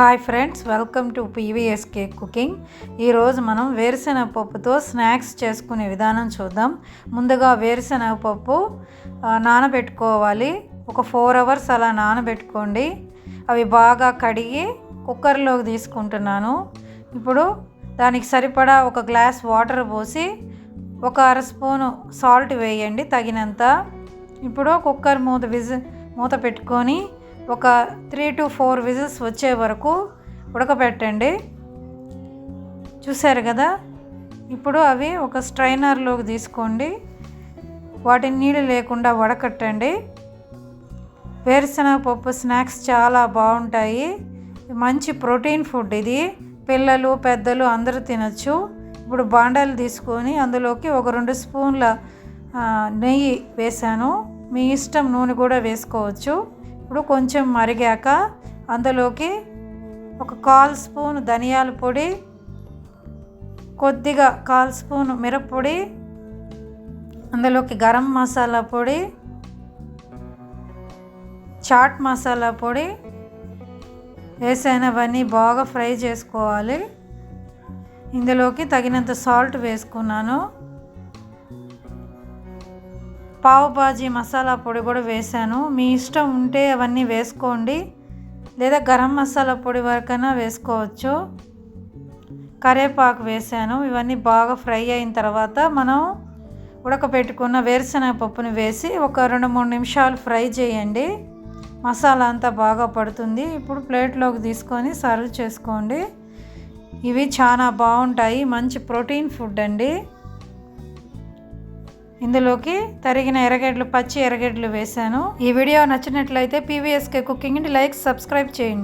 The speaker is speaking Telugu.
Hi friends welcome to PVSK cooking ఈరోజు మనం వేరుశెనగ పప్పుతో స్నాక్స్ చేసుకునే విధానం చూద్దాం. ముందుగా వేరుశెనగ పప్పు నానబెట్టుకోవాలి. ఒక ఫోర్ అవర్స్ అలా నానబెట్టుకోండి. అవి బాగా కడిగి కుక్కర్లోకి తీసుకుంటున్నాను. ఇప్పుడు దానికి సరిపడా ఒక గ్లాస్ వాటర్ పోసి ఒక అర స్పూను సాల్ట్ వేయండి తగినంత. ఇప్పుడు కుక్కర్ మూత విజి మూత పెట్టుకొని ఒక త్రీ టు ఫోర్ విజిల్స్ వచ్చే వరకు ఉడకబెట్టండి చూశారు కదా? ఇప్పుడు అవి ఒక స్ట్రైనర్లోకి తీసుకోండి. వాటిని నీళ్ళు లేకుండా వడకట్టండి. వేరుశనగ పప్పు స్నాక్స్ చాలా బాగుంటాయి. మంచి ప్రోటీన్ ఫుడ్ ఇది. పిల్లలు పెద్దలు అందరూ తినచ్చు. ఇప్పుడు బాండాలు తీసుకొని అందులోకి ఒక రెండు స్పూన్ల నెయ్యి వేసాను మీ ఇష్టం నూనె కూడా వేసుకోవచ్చు. ఇప్పుడు కొంచెం మరిగాక అందులోకి ఒక కాల్ స్పూన్ ధనియాల పొడి కొద్దిగా కాల్ స్పూన్ మిరప్పొడి అందులోకి గరం మసాలా పొడి చాట్ మసాలా పొడి వేసైనవన్నీ బాగా ఫ్రై చేసుకోవాలి. ఇందులోకి తగినంత సాల్ట్ వేసుకున్నాను. పావు బాజీ మసాలా పొడి కూడా వేసాను మీ ఇష్టం ఉంటే అవన్నీ వేసుకోండి. లేదా గరం మసాలా పొడి వరకైనా వేసుకోవచ్చు. కరివేపాకు వేసాను ఇవన్నీ బాగా ఫ్రై అయిన తర్వాత మనం ఉడకబెట్టుకున్న వేరుశనగ పప్పుని వేసి ఒక రెండు మూడు నిమిషాలు ఫ్రై చేయండి. మసాలా అంతా బాగా పడుతుంది. ఇప్పుడు ప్లేట్లోకి తీసుకొని సర్వ్ చేసుకోండి. ఇవి చాలా బాగుంటాయి. మంచి ప్రోటీన్ ఫుడ్ అండి. ఇందులోకి తరిగిన ఎర్రగడ్డలు పచ్చి ఎర్రగడ్డలు వేశాను. ఈ వీడియో నచ్చినట్లయితే పీవీఎస్కే కుకింగ్ని లైక్ సబ్స్క్రైబ్ చేయండి.